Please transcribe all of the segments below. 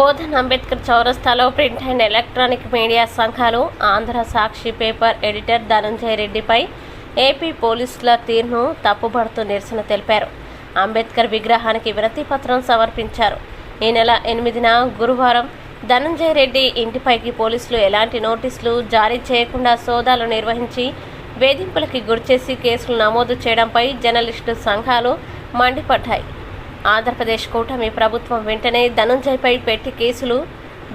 బోధన్ అంబేద్కర్ చౌరస్తాలో print and electronic media సంఘాలు Andhra Sakshi paper editor Dhananjaya రెడ్డిపై ఏపీ పోలీసుల తీరును తప్పుబడుతూ నిరసన తెలిపారు. అంబేద్కర్ విగ్రహానికి వినతి పత్రం సమర్పించారు. ఈ నెల ఎనిమిదిన గురువారం ధనంజయ రెడ్డి ఇంటిపైకి పోలీసులు ఎలాంటి నోటీసులు జారీ చేయకుండా సోదాలు నిర్వహించి వేధింపులకి గురిచేసి కేసులు నమోదు చేయడంపై జర్నలిస్టు సంఘాలు మండిపడ్డాయి. ఆంధ్రప్రదేశ్ కూటమి ప్రభుత్వం వెంటనే ధనుంజయ్పై పెట్టి కేసులు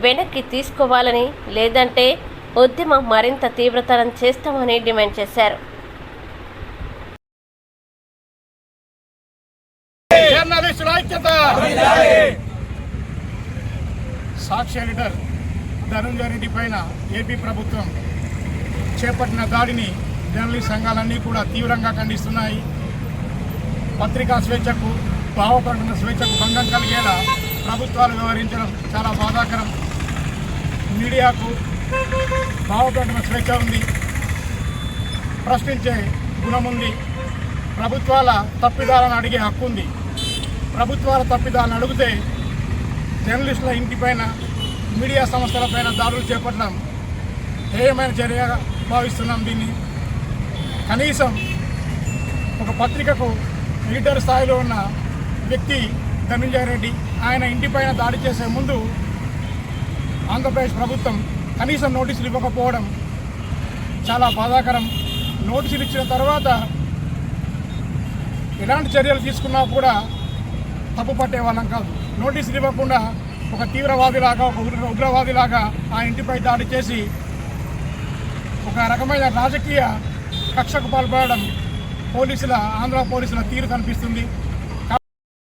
వెనక్కి తీసుకోవాలని లేదంటే ఉద్యమం మరింత తీవ్రతరం చేస్తామని డిమాండ్ చేశారు. సాక్షి ఎడిటర్ ధనుంజయ రెడ్డి పైన ఏపీ ప్రభుత్వం చేపట్టిన దాడిని జర్నలిస్ట్ సంఘాలన్నీ కూడా తీవ్రంగా ఖండిస్తున్నాయి. పత్రికా స్వేచ్ఛకు భావ స్వేచ్ఛకు భంగం కలిగేలా ప్రభుత్వాలు వ్యవహరించడం చాలా బాధాకరం. మీడియాకు భావ స్వేచ్ఛ ఉంది. ప్రశ్నించే గుణం ఉంది. ప్రభుత్వాల తప్పిదాలను అడిగే హక్కు ఉంది. ప్రభుత్వాల తప్పిదాలను అడిగితే జర్నలిస్టుల ఇంటిపైన మీడియా సంస్థలపైన దాడులు చేపట్టడం హేయమైన చర్యగా భావిస్తున్నాం దీన్ని? కనీసం ఒక పత్రికకు లీటర్ స్థాయిలో ఉన్న వ్యక్తి ధనుంజయ రెడ్డి ఆయన ఇంటిపైన దాడి చేసే ముందు ఆంధ్రప్రదేశ్ ప్రభుత్వం కనీసం నోటీసులు ఇవ్వకపోవడం చాలా బాధాకరం. నోటీసులు ఇచ్చిన తర్వాత ఎలాంటి చర్యలు తీసుకున్నా కూడా తప్పు పట్టే వాళ్ళం కాదు. నోటీసులు ఇవ్వకుండా ఒక తీవ్రవాదిలాగా ఒక ఉగ్రవాదిలాగా ఆ ఇంటిపై దాడి చేసి ఒక రకమైన రాజకీయ కక్షకు పాల్పడడం పోలీసుల ఆంధ్ర పోలీసుల తీరు కనిపిస్తుంది.